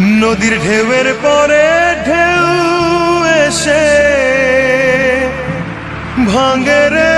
নদীর ঢেউয়ের পরে ঢেউ এসে ভাঙে রে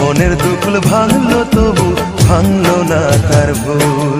মনের দুকুল ভাঙলো তবু ভাঙলো না তার ভুল।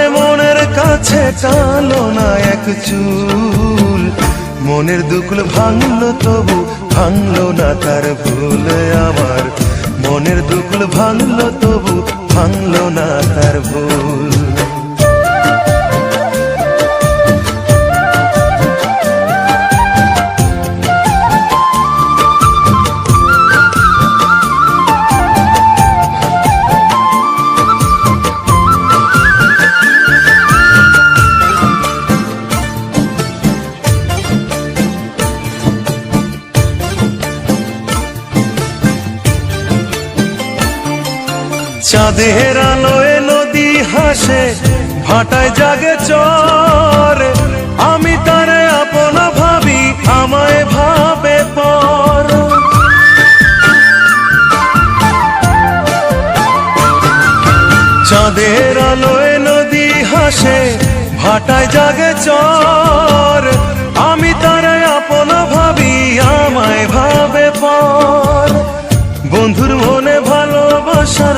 কাছে টানো না এক চুল। মনের দুকুল ভাঙলো তবু ভাঙলো না তার ভুল আমার। মনের দুকুল ভাঙলো তবু ভাঙলো না তার ভুল। চাঁদের আলোয় নদী হাসে, ভাটায় জাগে চর। আমি তারে আপন ভাবি, আমায় ভাবে পর। চাঁদের আলোয় নদী হাসে, ভাটায় জাগে চর। আমি তারে আপন ভাবি, আমায় ভাবে পর। বন্ধুর মনে ভালোবাসার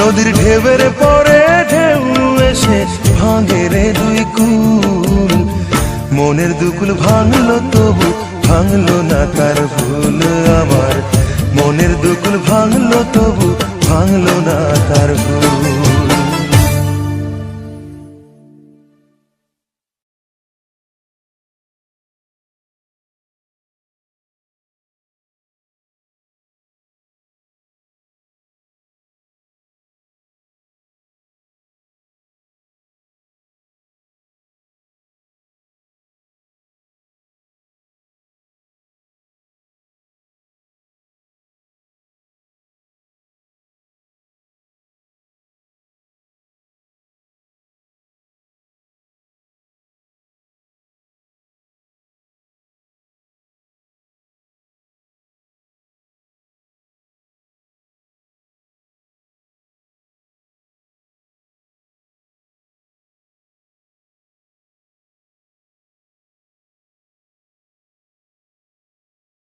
নদীর ঢেবের পরে ঢেউ এসে ভাঙে রে দুই কুল। মনের দুকুল ভাঙলো তবু ভাঙলো না তার ভুল আমার। মনের দুকুল ভাঙলো তবু ভাঙলো না তার ভুল।